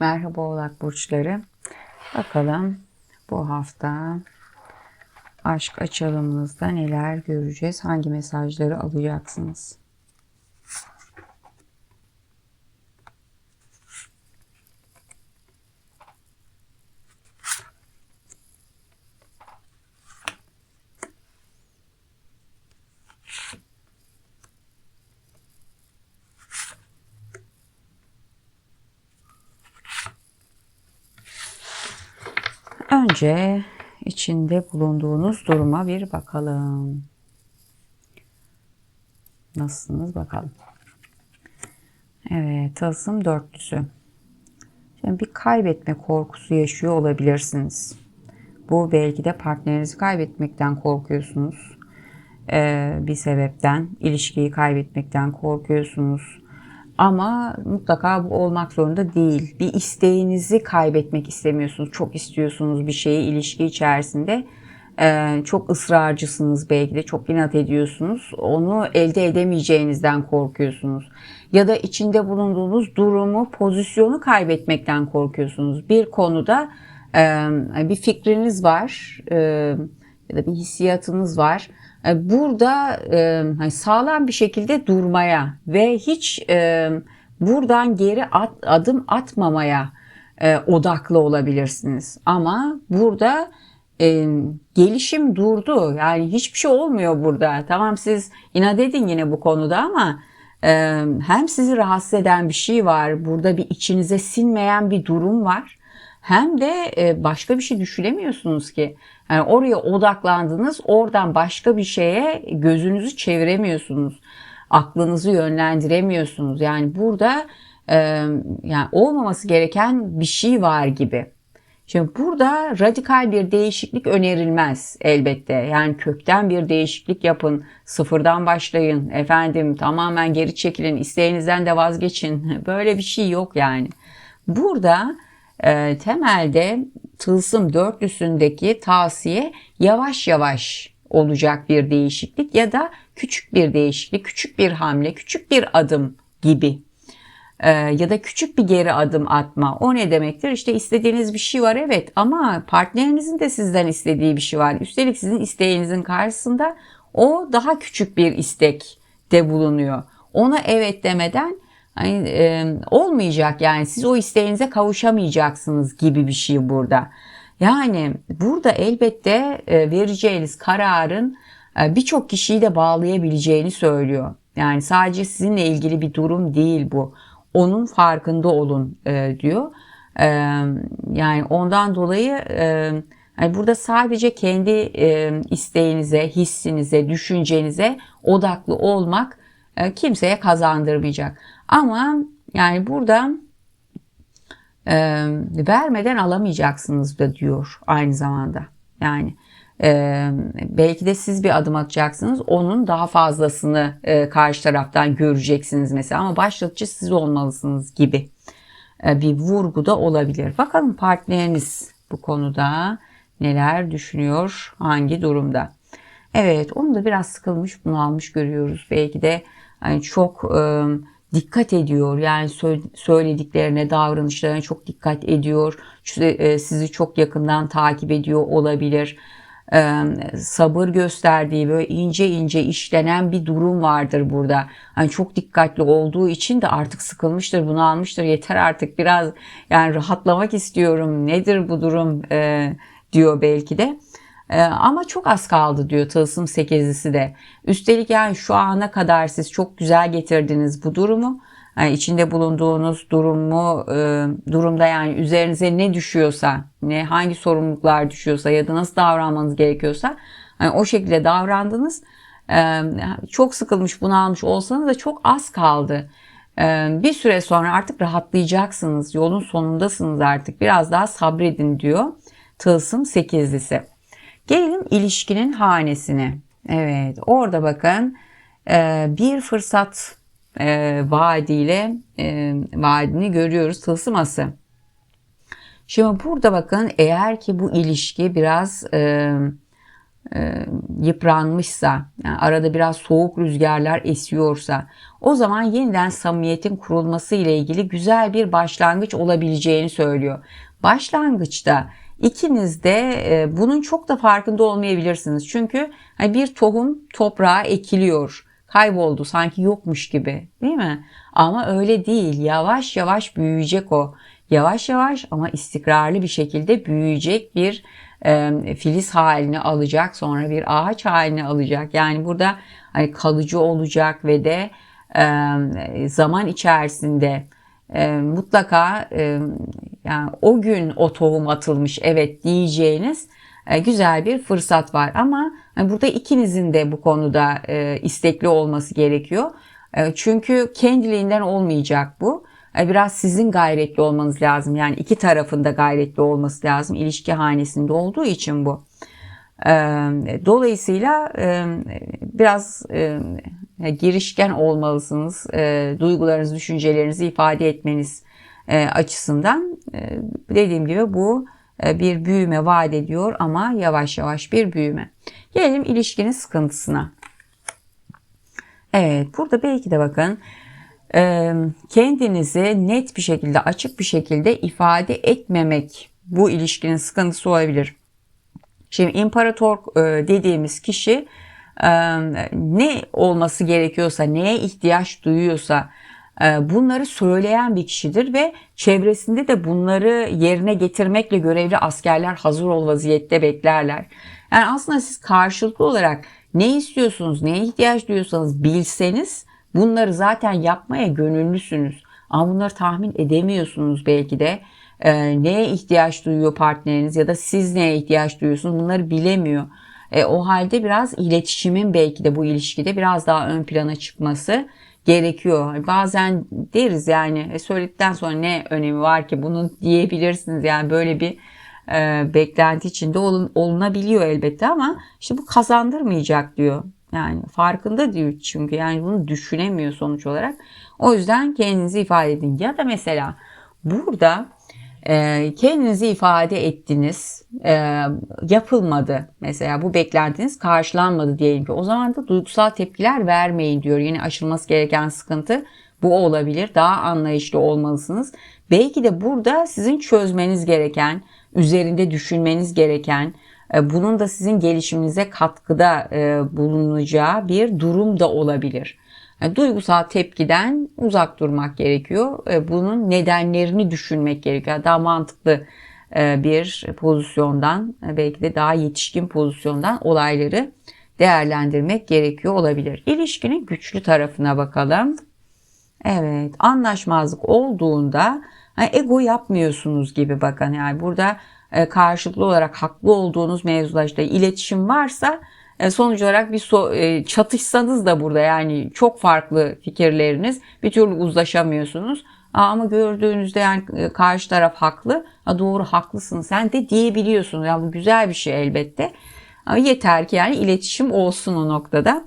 Merhaba Oğlak Burçları. Bakalım bu hafta aşk açılımınızda neler göreceğiz? Hangi mesajları alacaksınız? Önce içinde bulunduğunuz duruma bir bakalım. Nasılsınız bakalım. Evet, tılsım dörtlüsü. Şimdi bir kaybetme korkusu yaşıyor olabilirsiniz. Bu belki de partnerinizi kaybetmekten korkuyorsunuz. Ee, bir sebepten, ilişkiyi kaybetmekten korkuyorsunuz. Ama mutlaka bu olmak zorunda değil. Bir isteğinizi kaybetmek istemiyorsunuz. Çok istiyorsunuz bir şeyi ilişki içerisinde. Ee, çok ısrarcısınız belki de çok inat ediyorsunuz. Onu elde edemeyeceğinizden korkuyorsunuz. Ya da içinde bulunduğunuz durumu, pozisyonu kaybetmekten korkuyorsunuz. Bir konuda e, bir fikriniz var e, ya da bir hissiyatınız var burada e, hani sağlam bir şekilde durmaya ve hiç e, buradan geri at, adım atmamaya e, odaklı olabilirsiniz. Ama burada e, gelişim durdu. Yani hiçbir şey olmuyor burada. Tamam siz inat edin yine bu konuda ama e, hem sizi rahatsız eden bir şey var. Burada bir içinize sinmeyen bir durum var. Hem de e, başka bir şey düşünemiyorsunuz ki. Yani oraya odaklandınız, oradan başka bir şeye gözünüzü çeviremiyorsunuz. Aklınızı yönlendiremiyorsunuz. Yani burada e, yani olmaması gereken bir şey var gibi. Şimdi burada radikal bir değişiklik önerilmez elbette. Yani kökten bir değişiklik yapın, sıfırdan başlayın, efendim tamamen geri çekilin, isteğinizden de vazgeçin. Böyle bir şey yok yani. Burada e, temelde tılsım dörtlüsündeki tavsiye yavaş yavaş olacak bir değişiklik ya da küçük bir değişiklik, küçük bir hamle, küçük bir adım gibi ee, ya da küçük bir geri adım atma. O ne demektir? İşte istediğiniz bir şey var evet ama partnerinizin de sizden istediği bir şey var. Üstelik sizin isteğinizin karşısında o daha küçük bir istek de bulunuyor. Ona evet demeden hani, e, olmayacak yani siz o isteğinize kavuşamayacaksınız gibi bir şey burada. Yani burada elbette e, vereceğiniz kararın e, birçok kişiyi de bağlayabileceğini söylüyor. Yani sadece sizinle ilgili bir durum değil bu. Onun farkında olun e, diyor. E, yani ondan dolayı e, yani burada sadece kendi e, isteğinize, hissinize, düşüncenize odaklı olmak e, kimseye kazandırmayacak. Ama yani burada e, vermeden alamayacaksınız da diyor aynı zamanda. Yani e, belki de siz bir adım atacaksınız onun daha fazlasını e, karşı taraftan göreceksiniz mesela ama başlatıcı siz olmalısınız gibi e, bir vurgu da olabilir. Bakalım partneriniz bu konuda neler düşünüyor, hangi durumda. Evet onu da biraz sıkılmış bunalmış görüyoruz. Belki de yani çok e, dikkat ediyor. Yani söylediklerine, davranışlarına çok dikkat ediyor. E, sizi çok yakından takip ediyor olabilir. E, sabır gösterdiği böyle ince ince işlenen bir durum vardır burada. Hani çok dikkatli olduğu için de artık sıkılmıştır, bunu almıştır. Yeter artık biraz yani rahatlamak istiyorum. Nedir bu durum e, diyor belki de. Ee, ama çok az kaldı diyor Tılsım sekizlisi de. Üstelik yani şu ana kadar siz çok güzel getirdiniz bu durumu. Yani içinde bulunduğunuz durumu e, durumda yani üzerinize ne düşüyorsa, ne hangi sorumluluklar düşüyorsa ya da nasıl davranmanız gerekiyorsa yani o şekilde davrandınız. Ee, çok sıkılmış, bunalmış olsanız da çok az kaldı. Ee, bir süre sonra artık rahatlayacaksınız. Yolun sonundasınız artık. Biraz daha sabredin diyor. Tılsım sekizlisi. Gelelim ilişkinin hanesine. Evet orada bakın e, bir fırsat e, vaadiyle e, vaadini görüyoruz tılsıması. Şimdi burada bakın eğer ki bu ilişki biraz e, yıpranmışsa, yani arada biraz soğuk rüzgarlar esiyorsa, o zaman yeniden samimiyetin kurulması ile ilgili güzel bir başlangıç olabileceğini söylüyor. Başlangıçta ikiniz de e, bunun çok da farkında olmayabilirsiniz. Çünkü hani bir tohum toprağa ekiliyor. Kayboldu sanki yokmuş gibi değil mi? Ama öyle değil. Yavaş yavaş büyüyecek o. Yavaş yavaş ama istikrarlı bir şekilde büyüyecek bir e, filiz halini alacak. Sonra bir ağaç halini alacak. Yani burada hani kalıcı olacak ve de e, zaman içerisinde e, mutlaka e, yani o gün o tohum atılmış evet diyeceğiniz e, güzel bir fırsat var ama e, burada ikinizin de bu konuda e, istekli olması gerekiyor. E, çünkü kendiliğinden olmayacak bu. E, biraz sizin gayretli olmanız lazım. Yani iki tarafında gayretli olması lazım. İlişki hanesinde olduğu için bu. E, dolayısıyla e, biraz girişken olmalısınız. E, duygularınızı, düşüncelerinizi ifade etmeniz e, açısından e, dediğim gibi bu e, bir büyüme vaat ediyor ama yavaş yavaş bir büyüme. Gelelim ilişkinin sıkıntısına. Evet burada belki de bakın e, kendinizi net bir şekilde açık bir şekilde ifade etmemek bu ilişkinin sıkıntısı olabilir. Şimdi imparator e, dediğimiz kişi ne olması gerekiyorsa, neye ihtiyaç duyuyorsa bunları söyleyen bir kişidir ve çevresinde de bunları yerine getirmekle görevli askerler hazır ol vaziyette beklerler. Yani aslında siz karşılıklı olarak ne istiyorsunuz, neye ihtiyaç duyuyorsanız bilseniz bunları zaten yapmaya gönüllüsünüz. Ama bunları tahmin edemiyorsunuz belki de. Neye ihtiyaç duyuyor partneriniz ya da siz neye ihtiyaç duyuyorsunuz bunları bilemiyor. E, o halde biraz iletişimin belki de bu ilişkide biraz daha ön plana çıkması gerekiyor. Bazen deriz yani e, söyledikten sonra ne önemi var ki bunun diyebilirsiniz. Yani böyle bir e, beklenti içinde olun, olunabiliyor elbette ama işte bu kazandırmayacak diyor. Yani farkında diyor çünkü yani bunu düşünemiyor sonuç olarak. O yüzden kendinizi ifade edin. Ya da mesela burada kendinizi ifade ettiniz, e, yapılmadı mesela bu beklentiniz karşılanmadı diyelim ki o zaman da duygusal tepkiler vermeyin diyor. Yine aşılması gereken sıkıntı bu olabilir. Daha anlayışlı olmalısınız. Belki de burada sizin çözmeniz gereken, üzerinde düşünmeniz gereken, e, bunun da sizin gelişiminize katkıda e, bulunacağı bir durum da olabilir. Yani duygusal tepkiden uzak durmak gerekiyor. E, bunun nedenlerini düşünmek gerekiyor. Daha mantıklı e, bir pozisyondan e, belki de daha yetişkin pozisyondan olayları değerlendirmek gerekiyor olabilir. İlişkinin güçlü tarafına bakalım. Evet anlaşmazlık olduğunda hani ego yapmıyorsunuz gibi bakın yani burada karşılıklı olarak haklı olduğunuz mevzularda iletişim varsa sonuç olarak bir so e, çatışsanız da burada yani çok farklı fikirleriniz bir türlü uzlaşamıyorsunuz. Ama gördüğünüzde yani e, karşı taraf haklı. Ha doğru haklısın sen de diyebiliyorsunuz. Yani bu güzel bir şey elbette. Ama yeter ki yani iletişim olsun o noktada.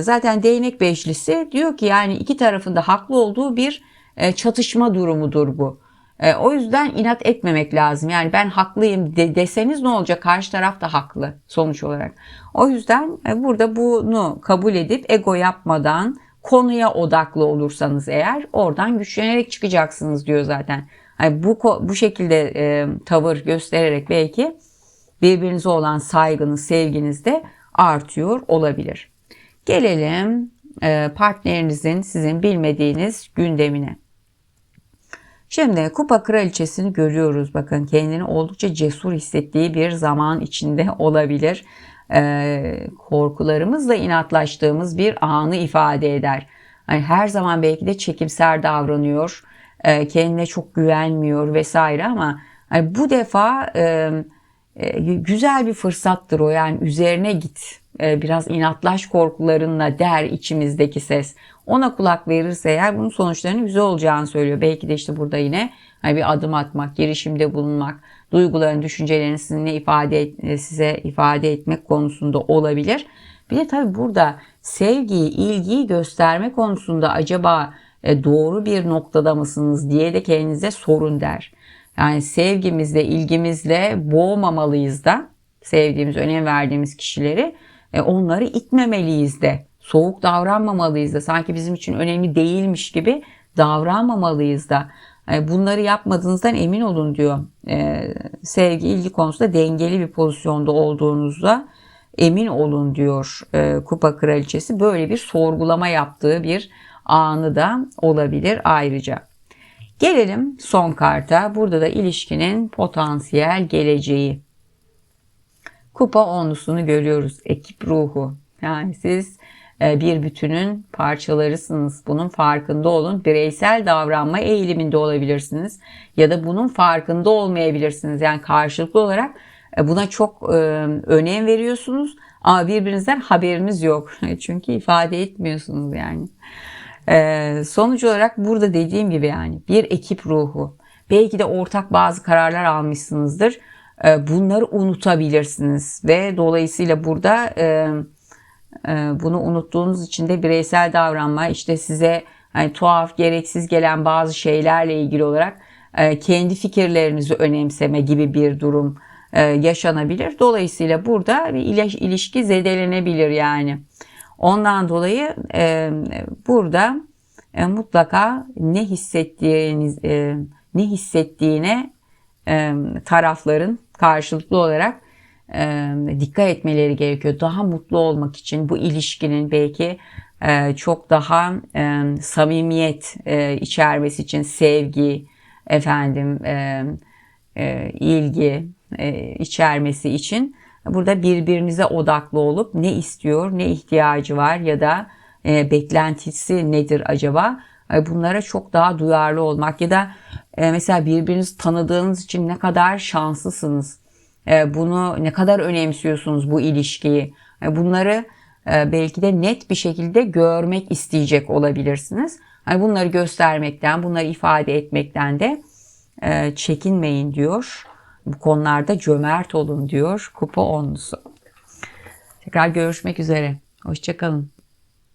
Zaten değnek beşlisi diyor ki yani iki tarafında haklı olduğu bir çatışma durumudur bu. E, o yüzden inat etmemek lazım. Yani ben haklıyım de, deseniz ne olacak? Karşı taraf da haklı sonuç olarak. O yüzden e, burada bunu kabul edip ego yapmadan konuya odaklı olursanız eğer oradan güçlenerek çıkacaksınız diyor zaten. Yani bu bu şekilde e, tavır göstererek belki birbirinize olan saygınız, sevginiz de artıyor olabilir. Gelelim e, partnerinizin sizin bilmediğiniz gündemine. Şimdi kupa kraliçesini görüyoruz. Bakın kendini oldukça cesur hissettiği bir zaman içinde olabilir. Ee, korkularımızla inatlaştığımız bir anı ifade eder. Yani her zaman belki de çekimser davranıyor. E, kendine çok güvenmiyor vesaire ama yani bu defa e, e, güzel bir fırsattır o. Yani üzerine git. E, biraz inatlaş korkularınla der içimizdeki ses ona kulak verirse eğer bunun sonuçlarının güzel olacağını söylüyor. Belki de işte burada yine hani bir adım atmak, girişimde bulunmak, duyguların, düşüncelerini sizinle ifade et, e, size ifade etmek konusunda olabilir. Bir de tabii burada sevgiyi, ilgiyi gösterme konusunda acaba e, doğru bir noktada mısınız diye de kendinize sorun der. Yani sevgimizle, ilgimizle boğmamalıyız da sevdiğimiz, önem verdiğimiz kişileri e, onları itmemeliyiz de. Soğuk davranmamalıyız da. Sanki bizim için önemli değilmiş gibi davranmamalıyız da. E, bunları yapmadığınızdan emin olun diyor. E, sevgi, ilgi konusunda dengeli bir pozisyonda olduğunuzda emin olun diyor e, Kupa Kraliçesi. Böyle bir sorgulama yaptığı bir anı da olabilir ayrıca. Gelelim son karta. Burada da ilişkinin potansiyel geleceği. Kupa onlusunu görüyoruz. Ekip ruhu. Yani siz bir bütünün parçalarısınız. Bunun farkında olun. Bireysel davranma eğiliminde olabilirsiniz. Ya da bunun farkında olmayabilirsiniz. Yani karşılıklı olarak e, buna çok e, önem veriyorsunuz. Ama birbirinizden haberiniz yok. Çünkü ifade etmiyorsunuz yani. Sonuç olarak burada dediğim gibi yani bir ekip ruhu. Belki de ortak bazı kararlar almışsınızdır. Bunları unutabilirsiniz ve dolayısıyla burada bunu unuttuğunuz için de bireysel davranma işte size hani tuhaf gereksiz gelen bazı şeylerle ilgili olarak kendi fikirlerinizi önemseme gibi bir durum yaşanabilir. Dolayısıyla burada bir ilişki zedelenebilir yani. Ondan dolayı burada mutlaka ne hissettiğiniz ne hissettiğine tarafların karşılıklı olarak dikkat etmeleri gerekiyor. Daha mutlu olmak için bu ilişkinin belki çok daha samimiyet içermesi için sevgi, efendim ilgi içermesi için burada birbirinize odaklı olup ne istiyor, ne ihtiyacı var ya da beklentisi nedir acaba? Bunlara çok daha duyarlı olmak ya da mesela birbirinizi tanıdığınız için ne kadar şanslısınız e, bunu ne kadar önemsiyorsunuz bu ilişkiyi? E, bunları e, belki de net bir şekilde görmek isteyecek olabilirsiniz. Hani bunları göstermekten, bunları ifade etmekten de çekinmeyin diyor. Bu konularda cömert olun diyor kupa onlusu. Tekrar görüşmek üzere. Hoşçakalın.